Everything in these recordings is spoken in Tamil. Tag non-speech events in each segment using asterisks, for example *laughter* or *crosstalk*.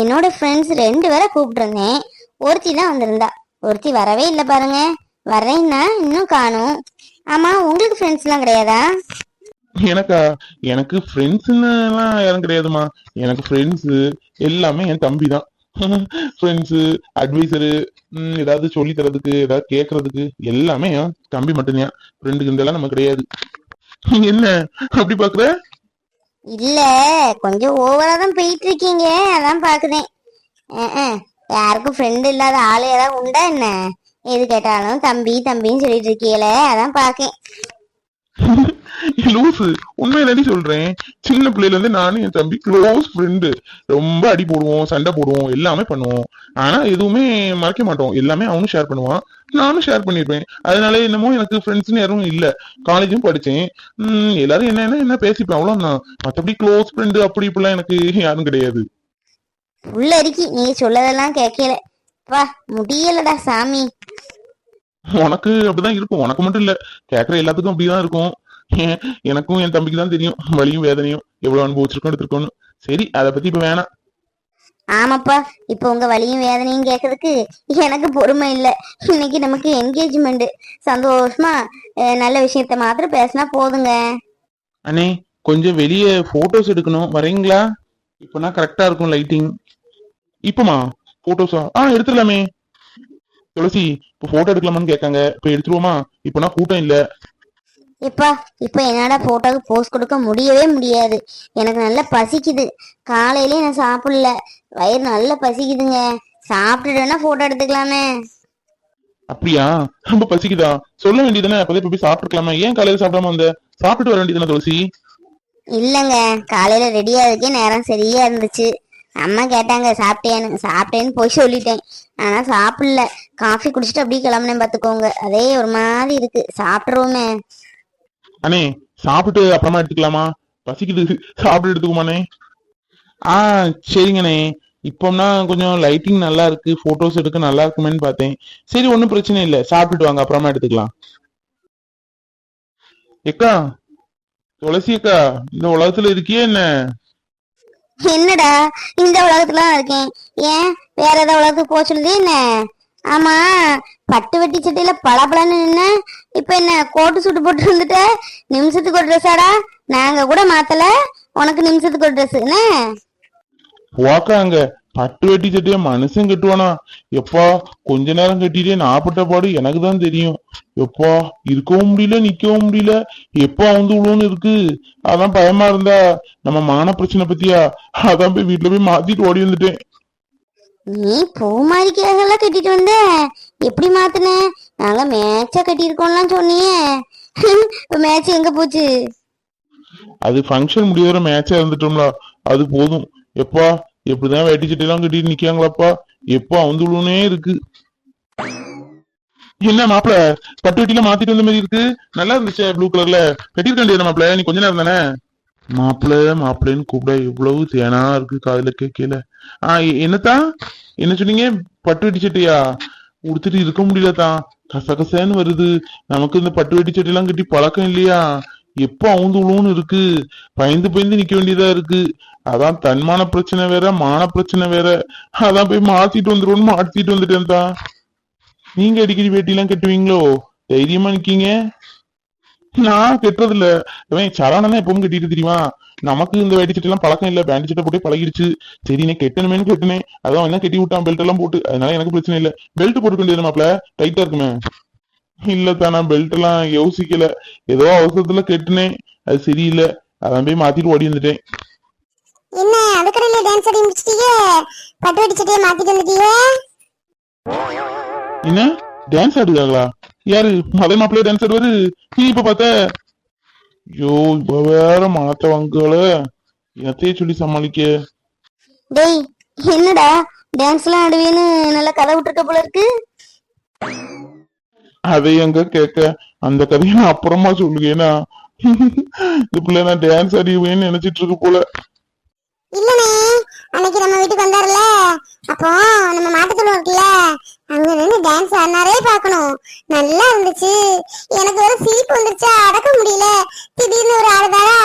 என்னோட ஃப்ரெண்ட்ஸ் ரெண்டு பேரை கூப்பிட்டுருந்தேன். ஒருத்தி தான் வந்திருந்தா. ஒருத்தி வரவே இல்லை பாருங்க. வரேன்னா இன்னும் காணும். ஆமா உங்களுக்கு ஃப்ரெண்ட்ஸ்லாம் கிடையாதா? எனக்கா? எனக்கு ஃப்ரெண்ட்ஸ்ன்னு எல்லாம் யாரும் கிடையாதுமா எனக்கு ஃப்ரெண்ட்ஸ் எல்லாமே என் தம்பி தான். ஃப்ரெண்ட்ஸு அட்வைசரு ஏதாவது சொல்லி தரதுக்கு ஏதாவது கேட்கறதுக்கு எல்லாமே என் தம்பி மட்டும்தான். ஃப்ரெண்டுக்கு இதெல்லாம் நம்ம கிடையாது. என்ன? அப்படி பாக்குற இல்ல கொஞ்சம் ஓவரா தான் போயிட்டு இருக்கீங்க அதான் பாக்குறேன் யாருக்கும் ஃப்ரெண்ட் இல்லாத ஆளு ஏதாவது உண்டா என்ன? எது கேட்டாலும் தம்பி தம்பின்னு சொல்லிட்டு இருக்கீங்களே அதான் பாக்கேன். லூசு உண்மையிலே சொல்றேன்? சின்ன பிள்ளையில இருந்து நானும் என் தம்பி க்ளோஸ் ஃப்ரெண்டு ரொம்ப அடி போடுவோம் சண்டை போடுவோம் எல்லாமே பண்ணுவோம். ஆனா எதுவுமே மறைக்க மாட்டோம். எல்லாமே அவனும் ஷேர் பண்ணுவான். நானும் ஷேர் பண்ணிருப்பேன் அதனால என்னமோ எனக்கு ஃப்ரெண்ட்ஸ்னு யாரும் இல்ல. காலேஜும் படிச்சேன். உம் எல்லாரும் என்ன என்ன என்ன பேசிப்பேன்? அவ்வளவுதான். மத்தபடி க்ளோஸ் ஃப்ரெண்டு அப்படி இப்படிலாம் எனக்கு யாரும் கிடையாது. உள்ள இருக்கி நீங்க சொல்லதெல்லாம் கேட்கல. வா முடியலடா சாமி. உனக்கு அப்படிதான் இருக்கும். உனக்கு மட்டும் இல்ல. கேக்குற எல்லாத்துக்கும் அப்படிதான் இருக்கும். *laughs* எனக்கும் என் தம்பிக்கு தான் தெரியும். வலியும் வேதனையும் எவ்வளவு அனுபவிச்சிருக்கோம் எடுத்திருக்கோம்னு. சரி அதை பத்தி இப்ப வேணாம். ஆமாப்பா. இப்போ உங்க வலியும் வேதனையும் கேட்கறதுக்கு எனக்கு பொறுமை இல்ல. இன்னைக்கு நமக்கு என்கேஜ்மெண்ட் சந்தோஷமா நல்ல விஷயத்த மாத்திரம் பேசினா போதுங்க. அண்ணே கொஞ்சம் வெளியே போட்டோஸ் எடுக்கணும். வரீங்களா? இப்பனா கரெக்டா இருக்கும் லைட்டிங் இப்பமா போட்டோஸா ஆ எடுத்துடலாமே. துளசி இப்போ போட்டோ எடுக்கலாமான்னு கேட்காங்க. இப்போ எடுத்துருவோமா? இப்பனா கூட்டம் இல்ல. எப்பா இப்போ என்னடா போட்டோக்கு போஸ்ட் கொடுக்க முடியவே முடியாது. எனக்கு நல்லா பசிக்குது. காலையிலயே நான் சாப்பிடல. வயிறு நல்லா பசிக்குதுங்க. சாப்பிட்டுட்டு வேணா போட்டோ எடுத்துக்கலாமே. அப்படியா? ரொம்ப பசிக்குதா? சொல்ல வேண்டியதுதானே. அப்பதே போய் சாப்பிட்டுருக்கலாமா. ஏன் காலையில சாப்பிடாம வந்த? சாப்பிட்டுட்டு வர வேண்டியதுதானே துளசி? இல்லைங்க. காலையில ரெடி ஆகிறதுக்கே நேரம் சரியா இருந்துச்சு. அம்மா கேட்டாங்க சாப்பிட்டேன்னு சாப்பிட்டேன்னு போய் சொல்லிட்டேன். ஆனா சாப்பிடல. காஃபி குடிச்சிட்டு அப்படியே கிளம்புனேன் பாத்துக்கோங்க. அதே ஒரு மாதிரி இருக்கு. சாப்பிட்றோமே அண்ணே சாப்பிட்டு அப்புறமா எடுத்துக்கலாமா? பசிக்குது. சாப்பிட்டு எடுத்துக்குமாண்ணே? ஆ சரிங்கண்ணே. இப்போம்னா கொஞ்சம் லைட்டிங் நல்லா இருக்கு. போட்டோஸ் எடுக்க நல்லா இருக்குமேன்னு பார்த்தேன். சரி ஒன்றும் பிரச்சனை இல்லை. சாப்பிட்டுட்டு வாங்க. அப்புறமா எடுத்துக்கலாம். எக்கா துளசி அக்கா இந்த உலகத்துல இருக்கியே என்ன? என்னடா? இந்த உலகத்துல தான் இருக்கேன். ஏன்? வேற ஏதாவது உலகத்துக்கு போக சொல்லுது என்ன? ஆமா பட்டு வெட்டி சட்டையில பளபளன்னு நின்ன. இப்ப என்ன கோட்டு சூட்டு போட்டு வந்துட்ட? நிமிஷத்துக்கு ஒரு ட்ரெஸ்ஸாடா நாங்க கூட மாத்தல. உனக்கு நிமிஷத்துக்கு ஒரு ட்ரெஸ் என்ன? வாக்காங்க பட்டு வெட்டி சட்டையை மனுஷன் கட்டுவானா? எப்பா கொஞ்ச நேரம் கட்டிட்டே நாப்பட்ட பாடு எனக்கு தான் தெரியும். எப்பா இருக்கவும் முடியல நிக்கவும் முடியல. எப்பா வந்து விழுன்னு இருக்கு? அதான் பயமா இருந்தா நம்ம மான பிரச்சனை பத்தியா? அதான் போய் வீட்டுல போய் மாத்திட்டு ஓடி வந்துட்டேன். நீ பூ மாதிரிக்காகலாம் கட்டிட்டு வந்த? எப்படி மாத்துன? நாங்க மேட்சா கட்டியிருக்கோம்லாம் சொன்னியே. மேட்ச் எங்க போச்சு? அது ஃபங்க்ஷன் முடியற மேட்சா இருந்துட்டோம்ல. அது போதும். எப்பா எப்படிதான் வேட்டி சட்டையெல்லாம் கட்டிட்டு நிக்காங்களாப்பா எப்போ அவந்துள்ளே இருக்கு. என்ன மாப்பிள பட்டு வெட்டில மாத்திட்டு வந்த மாதிரி இருக்கு? நல்லா இருந்துச்சு ப்ளூ கலர்ல கட்டிருக்கேன் வேண்டியது மாப்பிள நீ கொஞ்ச நேரம் தானே? மாப்பிள மாப்பிள்ளைன்னு கூப்பிட எவ்வளவு தேனா இருக்கு காதுல கேட்கல. ஆஹ் என்னத்தான் என்ன சொன்னீங்க? பட்டு வெட்டி சட்டையா உடுத்துட்டு இருக்க முடியலதான் கசகசன்னு வருது. நமக்கு இந்த பட்டு வெட்டி சட்டையெல்லாம் கட்டி பழக்கம் இல்லையா? எப்போ அவுந்து உழுவுன்னு இருக்கு. பயந்து பயந்து நிக்க வேண்டியதா இருக்கு. அதான் தன்மான பிரச்சனை வேற மான பிரச்சனை வேற. அதான் போய் மாத்திட்டு வந்துருவோம்னு மாத்திட்டு வந்துட்டேன் தான். நீங்க அடிக்கடி வேட்டிலாம் கட்டுவீங்களோ? தைரியமா நிக்கீங்க? நான் கட்டுறது இல்ல இவன் சரணா எப்பவும் கட்டிட்டு தெரியுமா? நமக்கு இந்த வேட்டி சட்டை எல்லாம் பழக்கம் இல்ல. பேண்ட் சட்டை போட்டு பழகிடுச்சு சரி நான் கெட்டணுமேனு கெட்டினேன். அதான் என்ன கட்டி விட்டான்? பெல்ட் எல்லாம் போட்டு. அதனால எனக்கு பிரச்சனை இல்ல. பெல்ட் போட்டுக்க வேண்டியது மாப்ள டைட்டா இருக்குமே. இல்ல நான் பெல்ட் எல்லாம் யோசிக்கல. ஏதோ அவசரத்துல கெட்டினேன். அது சரியில்லை. அதான் போய் மாத்திட்டு ஓடி வந்துட்டேன். என்ன அதுக்கடையில டான்ஸ் ஆடி முடிச்சிட்டீங்க பட்டு வெட்டி சட்டையை மாத்திட்டு வந்துட்டீங்க என்ன? டான்ஸ் ஆடுதாங்களா யாரு? மத மாப்பிள்ளைய டான்ஸ் ஆடுவாரு நீ இப்ப பார்த்த? ஐயோ இப்ப வேற மாத்த வாங்கல என்னத்தையே சொல்லி சமாளிக்க? டேய் என்னடா? டான்ஸ்லாம் ஆடுவேன்னு நல்லா கதை விட்டுருக்க போல இருக்கு. அதை எங்க கேட்க? அந்த கதையை நான் அப்புறமா சொல்லுகேனா? இந்த பிள்ளை நான் டான்ஸ் ஆடிவேன்னு நினைச்சிட்டு இருக்கு போல. இல்லனே அன்னைக்கு நம்ம வீட்டுக்கு வந்தாருல அப்போ நம்ம மாட்டுத்தொழு இருக்குல்ல அங்க நின்று டான்ஸ் ஆடினாரே பார்க்கணும். நல்லா இருந்துச்சு. எனக்கு ஒரு சிரிப்பு வந்துருச்சா அடக்க முடியல. திடீர்னு ஒரு ஆடுதாரா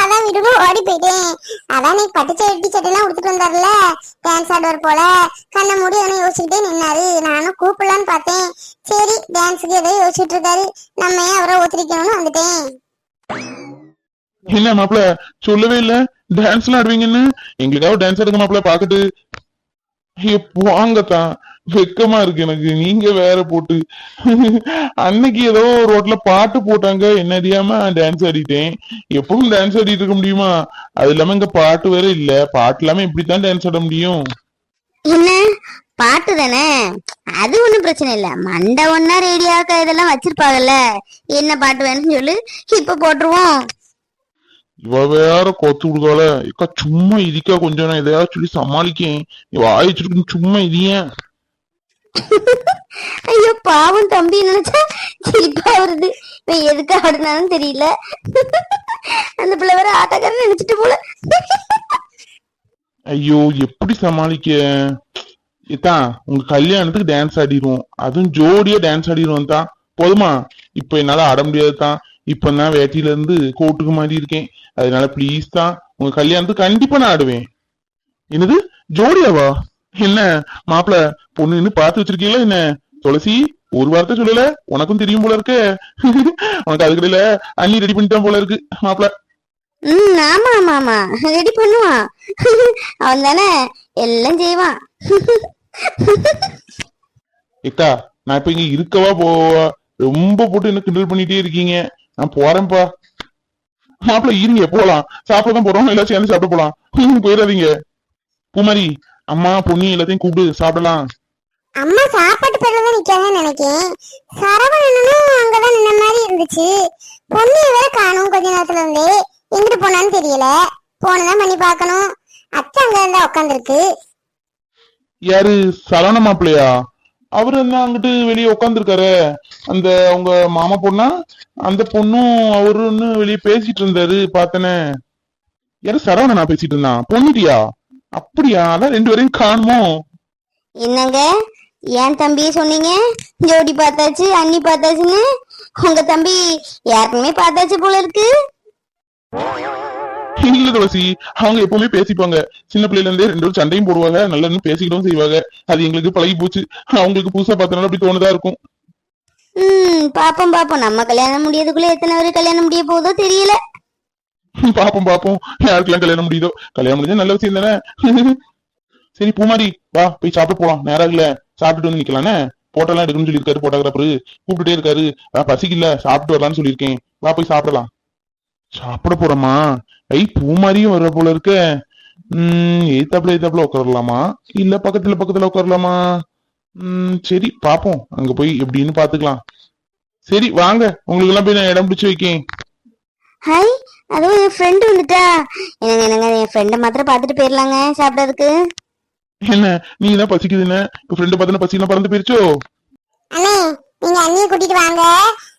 அதான் வீட்டுக்கு ஓடி போயிட்டேன். அதான் நீ பட்டு சட்டி சட்டெல்லாம் உடுத்துட்டு வந்தாருல டான்ஸ் ஆடுவார் போல. கண்ணை மூடி அவனை யோசிச்சுக்கிட்டே நின்னாரு. நானும் கூப்பிடலான்னு பார்த்தேன். சரி டான்ஸுக்கு ஏதோ யோசிச்சுட்டு இருக்காரு. நம்ம ஏன் அவரை ஒத்துரிக்கணும்னு வந்துட்டேன். என்ன மாப்பிள்ள சொல்லவே இல்லை. டான்ஸ் ஆடுவீங்கன்னு? எங்களுக்காக டான்ஸ் ஆடுங்க மாப்பிள பாக்கட்டு வாங்கத்தான் வெக்கமா இருக்கு எனக்கு. நீங்க வேற போட்டு. அன்னைக்கு ஏதோ ரோட்ல பாட்டு போட்டாங்க. என்ன அறியாம டான்ஸ் ஆடிட்டேன். எப்பவும் டான்ஸ் ஆடிட்டு இருக்க முடியுமா? அது இல்லாம இங்க பாட்டு வேற இல்ல. பாட்டு இல்லாம இப்படித்தான் டான்ஸ் ஆட முடியும்? என்ன? பாட்டு தானே? அது ஒண்ணும் பிரச்சனை இல்ல. மண்டை ஒன்னா ரேடியோக்கா இதெல்லாம் வச்சிருப்பாங்கல்ல. என்ன பாட்டு வேணும்னு சொல்லு. இப்ப போட்டுருவோம். இவ வேற கொத்து கொடுக்கால இக்கா சும்மா இதுக்கா கொஞ்சம் நான் எதையாவது சொல்லி சமாளிக்கேன். இவ ஆயிடுச்சு சும்மா இதையேன் *laughs* ஐயோ பாவம் தம்பி நினைச்சா சிரிப்பா வருது. இவன் எதுக்கு ஆடுனாலும் தெரியல. *laughs* அந்த பிள்ளை வேற ஆட்டக்காரன் நினைச்சிட்டு போல. *laughs* ஐயோ எப்படி சமாளிக்க? இதான் உங்க கல்யாணத்துக்கு டான்ஸ் ஆடிடுவோம் அதுவும் ஜோடியா டான்ஸ் ஆடிடுவோம் தான் போதுமா? இப்ப என்னால ஆட முடியாது தான் இப்ப நான் வேட்டியில இருந்து கோட்டுக்கு மாறி இருக்கேன். அதனால ப்ளீஸ் தான் உங்க கல்யாணத்துக்கு கண்டிப்பா நான் ஆடுவேன். என்னது? ஜோடியாவா? என்ன? மாப்பிள பொண்ணுன்னு பார்த்து வச்சிருக்கீங்களா என்ன? துளசி ஒரு வார்த்தை சொல்லல. உனக்கும் தெரியும் போல இருக்க. உனக்கு அதுக்கடையில அண்ணி ரெடி பண்ணிட்டான் போல இருக்கு. மாப்பிள. ம் ஆமா ஆமா ஆமா. ரெடி பண்ணுவான். அவன் தானே எல்லாம் செய்வான். ஏக்கா நான் இப்ப இங்க இருக்கவா போவா? ரொம்ப போட்டு என்ன கிண்டல் பண்ணிட்டே இருக்கீங்க. நான் போறேன்ப்பா மாப்பிள்ள இருங்க போலாம். சாப்பிட தான் போறோம். எல்லாம் சேர்ந்து சாப்பிட போலாம். ஹம், போயிடாதீங்க. குமாரி அம்மா பொண்ணு எல்லாத்தையும் கூப்பிடு. சாப்பிடலாம். அம்மா சாப்பாட்டு பேர்ல தான் நிக்காங்கன்னு நினைக்கேன். சரவணனும் அங்கதான் நின்ன மாதிரி இருந்துச்சு. பொண்ணு வேற காணும் கொஞ்ச நேரத்துல இருந்தே. எங்கிட்டு போனான்னு தெரியல. போனதான் பண்ணி பார்க்கணும். அத்தை அங்க இருந்தா உட்காந்துருக்கு யாரு? சரவண மாப்பிள்ளையா? அவரு என்ன அங்கிட்டு வெளியே உட்காந்துருக்காரு அந்த உங்க மாமா பொண்ணா? அந்த பொண்ணும் அவருன்னு வெளியே பேசிட்டு இருந்தாரு பார்த்தனே. யாரு சரவணனா பேசிட்டு இருந்தான். பொண்ணுட்டியா? அப்படியா? அதான் ரெண்டு பேரையும் காணுமோ? என்னங்க? ஏன் தம்பி சொன்னீங்க? ஜோடி பார்த்தாச்சு அண்ணி பார்த்தாச்சுன்னு? உங்க தம்பி யாருக்குமே பார்த்தாச்சு போல இருக்கு. இல்ல துளசி. அவங்க எப்பவுமே பேசிப்பாங்க. சின்ன பிள்ளைல இருந்தே ரெண்டு பேரும் சண்டையும் போடுவாங்க. நல்லா பேசிக்கிட்டும் செய்வாங்க. அது எங்களுக்கு பழகி போச்சு. அவங்களுக்கு புதுசா பார்த்தனால அப்படி தோணுதா இருக்கும். ம் பாப்போம் பாப்போம். நம்ம கல்யாணம் முடியறதுக்குள்ள எத்தனை பேர் கல்யாணம் முடிய போதோ தெரியல. பாப்போம் பாப்போம். யாருக்கெல்லாம் கல்யாணம் முடியுதோ. கல்யாணம் முடிஞ்சா நல்ல விஷயம் தானே? *laughs* சரி பூமாரி வா போய் சாப்பிட போலாம். நேரம் இல்ல சாப்பிட்டுட்டு வந்து நிக்கலானே? போட்டோலாம் எடுக்கணும்னு சொல்லியிருக்காரு போட்டோகிராஃபரு. கூப்பிட்டுட்டே இருக்காரு. "வா, பசிக்கல. சாப்பிட்டு வரலாம்னு சொல்லியிருக்கேன். வா போய் சாப்பிடலாம். சாப்பிட போறோமா? ஐ பூமாரியும் வர்ற போல இருக்க. உம் எய்தாப்புல எய்தாப்புல உட்காரலாமா? இல்ல பக்கத்துல பக்கத்துல உட்காரலாமா? உம் சரி பாப்போம். அங்க போய் எப்படின்னு பாத்துக்கலாம். சரி வாங்க. உங்களுக்கு எல்லாம் போய் நான் இடம் பிடிச்சு வைக்கேன். ஹாய் அதுவும் என் ஃப்ரெண்டு வந்துட்டா. என்னங்க என்னங்க என் ஃப்ரெண்டை மாத்திரம் பார்த்துட்டு போயிடலாங்க சாப்பிடறதுக்கு? என்ன நீ என்ன இப்ப ஃப்ரெண்டு பார்த்தா பசிலாம் பறந்து போயிருச்சோ? அண்ணே நீங்க அண்ணியை கூட்டிட்டு வாங்க.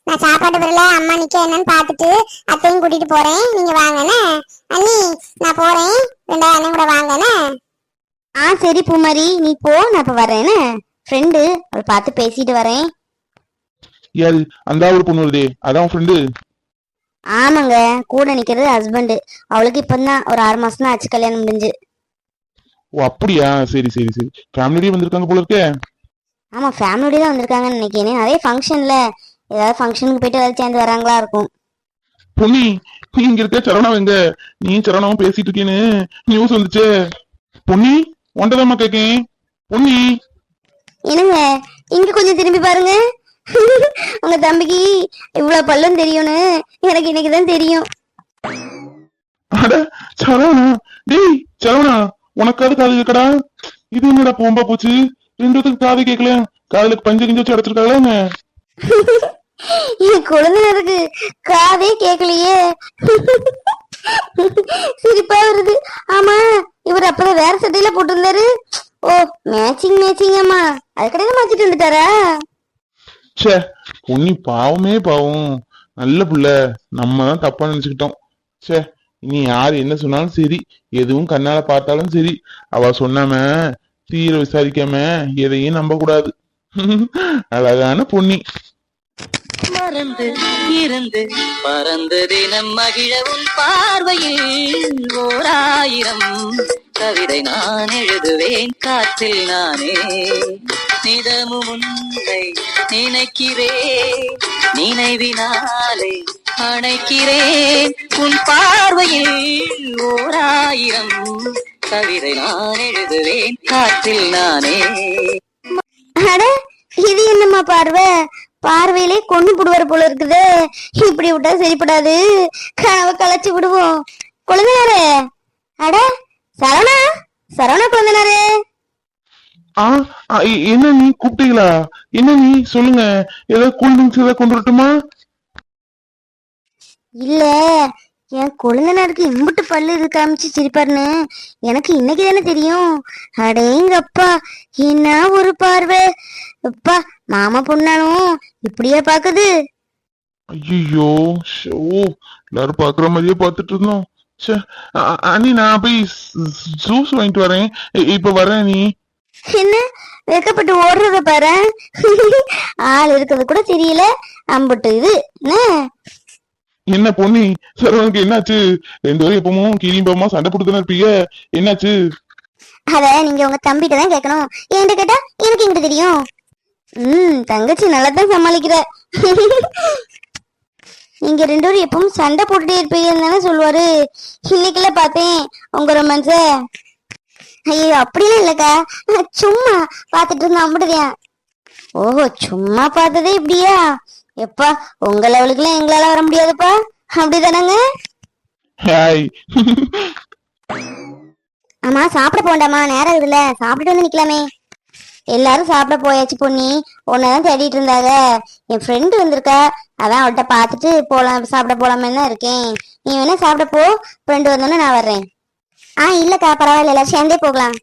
நான் சாப்பாட்டு பேர்ல அம்மா நிக்க என்னன்னு பார்த்துட்டு அத்தையும் கூட்டிட்டு போறேன். நீங்க வாங்கண்ணே அண்ணி நான் போறேன். ரெண்டாவது அண்ணன் கூட வாங்கண்ணே ஆ சரி பூமாரி நீ போ நான் இப்ப வரேன்னு ஃப்ரெண்டு அவளை பார்த்து பேசிட்டு வரேன். யாரு? அந்த ஒரு பொண்ணு வருதே. அதான் ஃப்ரெண்டு ஆமாங்க கூட நிக்கிறது ஹஸ்பண்டு அவளுக்கு இப்பதான் ஒரு ஆறு மாசம் தான் ஆச்சு கல்யாணம் முடிஞ்சு. ஓ அப்படியா? சரி சரி சரி. ஃபேமிலியோடய வந்திருக்காங்க போல இருக்கே. ஆமா ஃபேமிலியோட தான் வந்திருக்காங்கன்னு நினைக்கிறேன். நிறைய ஃபங்க்ஷன்ல ஏதாவது ஃபங்க்ஷனுக்கு போயிட்டு ஏதாவது சேர்ந்து வராங்களா இருக்கும். பொன்னி நீ இங்க இருக்க சரவணா எங்க? நீ சரவணாவும் பேசிட்டு இருக்கேன்னு நியூஸ் வந்துச்சே. பொன்னி ஒன்றதாம்மா கேக்கேன். பொன்னி. என்னங்க இங்க கொஞ்சம் திரும்பி பாருங்க. உங்க தம்பிக்கு இவ்வளவு பல்லும் தெரியும்னு எனக்கு இன்னைக்குதான் தெரியும். அட சரவணா. டேய் சரவணா உனக்காவது காது கேக்கடா இது என்னடா போம்பா போச்சு? ரெண்டு பேத்துக்கு காது கேட்கல. காதுல பஞ்சு கிஞ்சு வச்சு அடைச்சிருக்காங்களா என்ன? என் குழந்தைகளுக்கு காதே கேட்கலையே சிரிப்பா வருது. ஆமா இவர் அப்பதான் வேற சட்டையில போட்டிருந்தாரு. ஓ மேட்சிங் மேட்சிங் அம்மா. அது கடையில மாத்திட்டு வந்துட்டாரா? ச்சே பொன்னி பாவமே பாவம். நல்ல புள்ள. நம்ம தான் தப்பா நினைச்சுக்கிட்டோம். ச்சே இனி யார் என்ன சொன்னாலும் சரி. எதுவும் கண்ணால பார்த்தாலும் சரி. அவ சொன்னாம தீர விசாரிக்காம எதையும் நம்ப கூடாது அழகான பொன்னி பறந்து இருந்து பறந்து தினம் மகிழவும் பார்வையில் ஓர் ஆயிரம். கவிதை நான் எழுதுவேன் காற்றில் நானே. நிதமும் உன்னை நினைக்கிறேன் நினைவினாலே அணைக்கிறேன். உன் பார்வையில் ஓர் ஆயிரம். கவிதை நான் எழுதுவேன் காற்றில் நானே. இது என்னம்மா பார்வை? பார்வையிலே கொண்டு போடுவார் போல இருக்குது. இப்படி விட்டா சரிப்படாது. கனவை கலைச்சு விடுவோம். குழந்தைனாரே அட சரவணா சரவணா எ- என்ன நீ கூப்பிட்டீங்களா? என்ன நீ? சொல்லுங்க. ஏதாவது கூல் ட்ரிங்க்ஸ் ஏதாவது கொண்டு வரட்டுமா? இல்ல என் கொழுந்தனாருக்கு இம்புட்டு பல்லு இது காமிச்சு சிரிப்பாருன்னு எனக்கு இன்னைக்கு தானே தெரியும். அடேங்கப்பா என்ன ஒரு பார்வை. அப்பா மாமா பொண்ணாலும் இப்படியா பாக்குது? ஐயோ ஷோ எல்லாரும் பாக்குற மாதிரியே பார்த்துட்டு இருந்தோம். அ- அண்ணி நான் போய் ஜூஸ் வாங்கிட்டு வரேன். இப்ப வரேன் நீ என்ன? வெக்கப்பட்டு ஓடுறத பாரு ஆள் இருக்கிறது கூட தெரியல. அம்புட்டு இது என்ன? என்ன பொண்ணி சரவனுக்கு என்னாச்சு? ரெண்டு பேரும் எப்பவும் கிளிம்பமா சண்டை போட்டுதானே இருப்பீங்க? என்னாச்சு? அத நீங்க உங்க தம்பிட்ட தான் கேட்கணும் என்கிட்ட கேட்டா எனக்கு எங்கிட்ட தெரியும். ம் தங்கச்சி நல்லா தான் சமாளிக்கிற. நீங்க ரெண்டு பேரும் எப்பவும் சண்டை போட்டுட்டே இருப்பீங்கன்னு தானே சொல்லுவாரு. இன்னைக்குல பார்த்தேன் உங்க ரொமான்ஸ ஐயோ அப்படிலாம் இல்லக்கா. சும்மா பார்த்துட்டு இருந்தேன் அம்பிடுவேன் ஓஹோ சும்மா பார்த்ததே இப்படியா? எப்பா உங்க லெவலுக்குலாம் எங்களால வர முடியாதுப்பா. அப்படிதானங்க? ஹாய். ஆமா சாப்பிட போண்டாமா நேரம் இருக்குல்ல. சாப்பிட்டுட்டு வந்து நிக்கலாமே. எல்லாரும் சாப்பிட போயாச்சு பொண்ணி உன்னதான் தேடிட்டு இருந்தாங்க. என் ஃப்ரெண்டு வந்திருக்கா. அதான் அவள்கிட்ட பார்த்துட்டு போலாம் சாப்பிட போலாமே தான் இருக்கேன். நீ வேணா சாப்பிட போ. ஃப்ரெண்டு வந்தோன்னே நான் வர்றேன். ஆ இல்லக்கா பரவாயில்ல. எல்லாரும் சேர்ந்தே போகலாம்.